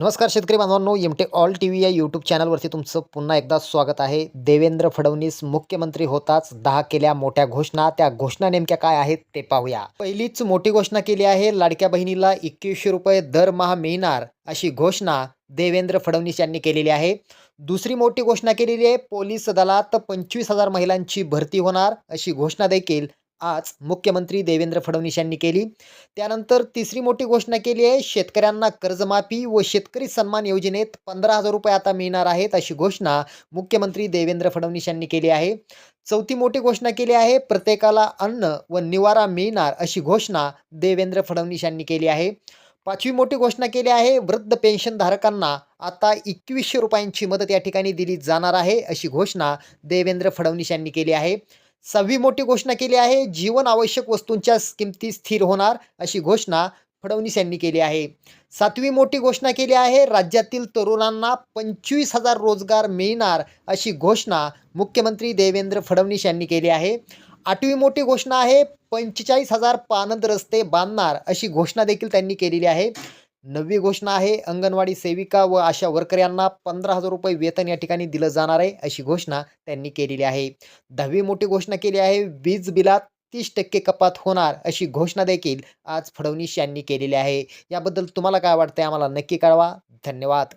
नमस्कार शेतकरी बांधवांनो एमटे ऑल टी व्ही या यूट्यूब चॅनलवरती तुमचं पुन्हा एकदा स्वागत आहे. देवेंद्र फडणवीस मुख्यमंत्री होताच दहा केल्या मोठ्या घोषणा. त्या घोषणा नेमक्या काय आहेत ते पाहूया. पहिलीच मोठी घोषणा केली आहे लाडक्या बहिणीला एकवीसशे रुपये दरमहा मिळणार अशी घोषणा देवेंद्र फडणवीस यांनी केलेली आहे. दुसरी मोठी घोषणा केलेली आहे पोलीस दलात पंचवीस हजार महिलांची भरती होणार अशी घोषणा देखील आज मुख्यमंत्री देवेंद्र फडणवीस यांनी केली. त्यानंतर तिसरी मोठी घोषणा केली आहे शेतकऱ्यांना कर्जमाफी व शेतकरी सन्मान योजनेत पंधरा हजार रुपये आता मिळणार आहेत अशी घोषणा मुख्यमंत्री देवेंद्र फडणवीस यांनी केली आहे. चौथी मोठी घोषणा केली आहे प्रत्येकाला अन्न व निवारा मिळणार अशी घोषणा देवेंद्र फडणवीस यांनी केली आहे. पाचवी मोठी घोषणा केली आहे वृद्ध पेन्शनधारकांना आता एकवीसशे रुपयांची मदत या ठिकाणी दिली जाणार आहे अशी घोषणा देवेंद्र फडणवीस यांनी केली आहे. सहावी मोठी घोषणा केली आहे. जीवन आवश्यक वस्तूंच्या किमती स्थिर होणार अशी घोषणा फडणवीस यांनी केली आहे. सातवी मोठी घोषणा केली आहे. राज्यातील तरुणांना पंचवीस हजार रोजगार मिळणार अशी घोषणा मुख्यमंत्री देवेंद्र फडणवीस यांनी केली आहे. आठवी मोठी घोषणा आहे. पंचेचाळीस हजार पानंद रस्ते बांधणार अशी घोषणा देखील त्यांनी केलेली आहे. नववी घोषणा आहे. अंगणवाडी सेविका व आशा वर्कर यांना पंधरा हजार रुपये वेतन या ठिकाणी दिलं जाणार आहे अशी घोषणा त्यांनी केलेली आहे. दहावी मोठी घोषणा केली आहे. वीज बिलात तीस टक्के कपात होणार अशी घोषणा देखील आज फडणवीस यांनी केलेली आहे. याबद्दल तुम्हाला काय वाटतंय? आम्हाला नक्की कळवा. धन्यवाद.